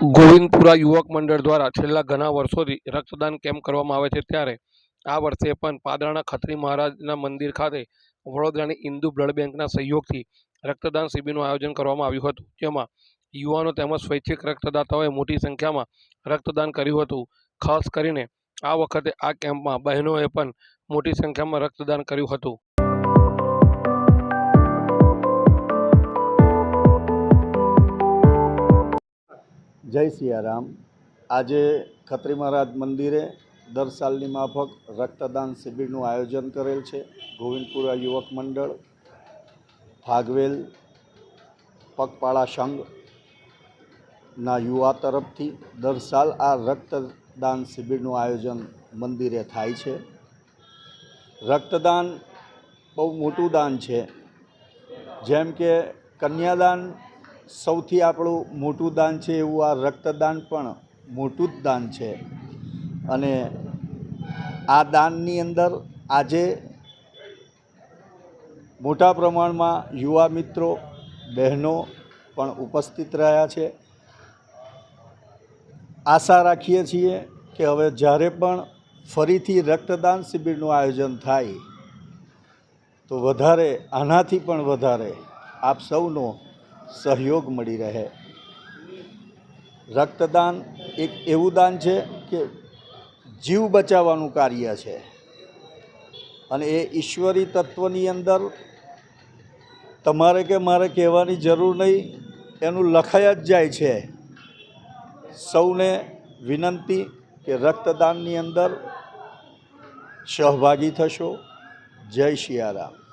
ગોવિંદપુરા યુવક મંડળ દ્વારા છેલ્લા ઘણા વર્ષોથી રક્તદાન કેમ્પ કરવામાં આવે છે ત્યારે આ વર્ષે પણ પાદરાના ખત્રી મહારાજના મંદિર ખાતે વડોદરાની ઇન્દુ બ્લડ બેંકના સહયોગથી રક્તદાન શિબિરનું આયોજન કરવામાં આવ્યું હતું, જેમાં યુવાનો તેમજ સ્વૈચ્છિક રક્તદાતાઓએ મોટી સંખ્યામાં રક્તદાન કર્યું હતું. ખાસ કરીને આ વખતે આ કેમ્પમાં બહેનોએ પણ મોટી સંખ્યામાં રક્તદાન કર્યું હતું. જય સિયારામ. આજે ખત્રી મહારાજ મંદિરે દર સાલની માફક રક્તદાન શિબિરનું આયોજન કરેલ છે. ગોવિંદપુરા યુવક મંડળ ફાગવેલ પગપાળા સંઘના યુવા તરફથી દર સાલ આ રક્તદાન શિબિરનું આયોજન મંદિરે થાય છે. રક્તદાન બહુ મોટું દાન છે. જેમ કે કન્યાદાન સૌથી આપણું મોટું દાન છે એવું આ રક્તદાન પણ મોટું જ દાન છે. અને આ દાનની અંદર આજે મોટા પ્રમાણમાં યુવા મિત્રો, બહેનો પણ ઉપસ્થિત રહ્યા છે. આશા રાખીએ છીએ કે હવે જ્યારે પણ ફરીથી રક્તદાન શિબિરનું આયોજન થાય, તો વધારે, આનાથી પણ વધારે આપ સૌનો સહયોગ મળી રહે. રક્તદાન એક એવું દાન છે કે જીવ બચાવવાનું કાર્ય છે. અને એ ઈશ્વરી તત્વની અંદર તમારે કે મારે કહેવાની જરૂર નહીં, એનું લખાય જ જાય છે. સૌને વિનંતી કે રક્તદાનની અંદર સહભાગી થશો. જય શિયારામ.